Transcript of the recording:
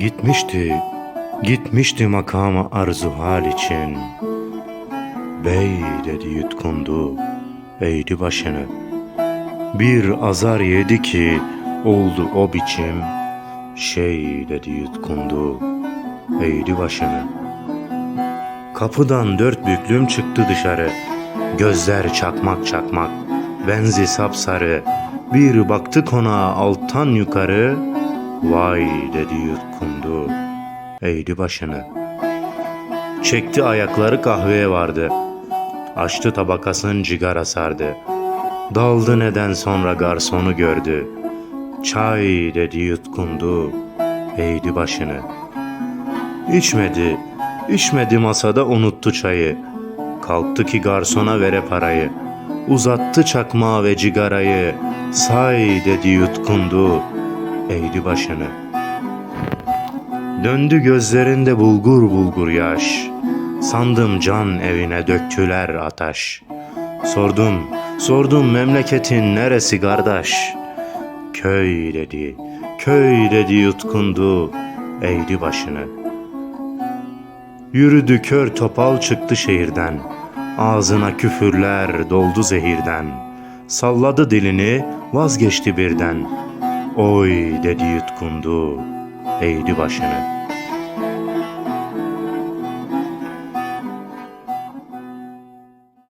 Gitmişti, gitmişti makama arzu hal için. Bey dedi yutkundu, eğdi başını. Bir azar yedi ki oldu o biçim. Şey dedi yutkundu, eğdi başını. Kapıdan dört büklüm çıktı dışarı. Gözler çakmak çakmak, benzi sapsarı. Bir baktı konağa alttan yukarı. Vay dedi yutkundu, eğdi başını. Çekti ayakları kahveye vardı. Açtı tabakasın cigara sardı. Daldı neden sonra garsonu gördü. Çay dedi yutkundu, eğdi başını. İçmedi, içmedi masada unuttu çayı. Kalktı ki garsona vere parayı. Uzattı çakmağı ve cigarayı. Say dedi yutkundu, eğdi başını. Döndü gözlerinde bulgur bulgur yaş. Sandım can evine döktüler ataş. Sordum, sordum memleketin neresi kardeş? Köy dedi, köy dedi yutkundu, eğdi başını. Yürüdü kör topal çıktı şehirden. Ağzına küfürler doldu zehirden. Salladı dilini vazgeçti birden. Oy dedi yutkundu, eğdi başını.